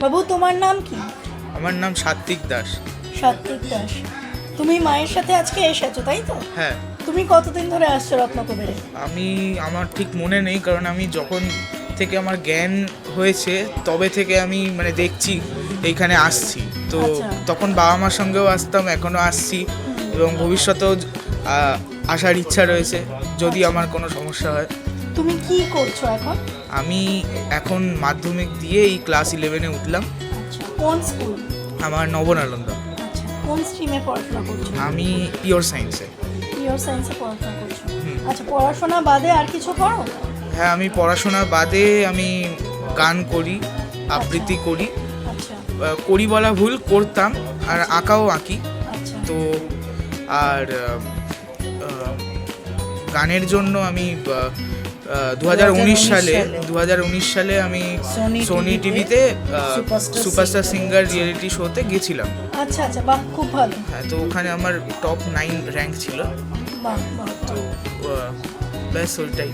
বাবু তোমার নাম কি? আমার নাম সাত্বিক দাস। সাত্বিক দাস। তুমি মায়ের সাথে আজকে এসেছ তাই তো? হ্যাঁ। তুমি কতদিন ধরে আসছো রত্নকুবেরে? আমি আমার ঠিক মনে নেই কারণ আমি যখন থেকে আমার জ্ঞান হয়েছে তবে থেকে আমি মানে দেখছি এইখানে আসছি। তো আচ্ছা। তখন বাবা মার সঙ্গেও আসতাম এখনও আসছি এবং ভবিষ্যতেও আসার ইচ্ছা রয়েছে যদি আমার কোনো সমস্যা হয়। তুমি কি করছ এখন? আমি এখন মাধ্যমিক দিয়ে এই ক্লাস ইলেভেনে উঠলাম। আচ্ছা কোন স্কুল? আমার নবনালন্দা আচ্ছা কোন স্ট্রিমে পড়াশোনা করছ? আমি পিওর সায়েন্সে পিওর সায়েন্সে পড়াশোনা করছ। আচ্ছা পড়াশোনা বাদে আর কিছু করো? হ্যাঁ আমি পড়াশোনা বাদে আমি গান করি আবৃত্তি করি। আচ্ছা। করি বলা ভুল করতাম আর আঁকাও আঁকি। আচ্ছা। তো আর গানের জন্য আমি দু হাজার উনিশ সালে। দু হাজার উনিশ সালে আমি সোনি টিভিতে সুপারস্টার সিঙ্গার রিয়েলিটি শোতে গেছিলাম। আচ্ছা আচ্ছা বাহ খুব ভালো। হ্যাঁ তো ওখানে আমার টপ নাইন র্যাঙ্ক ছিল। তো ব্যাস ওইটাই।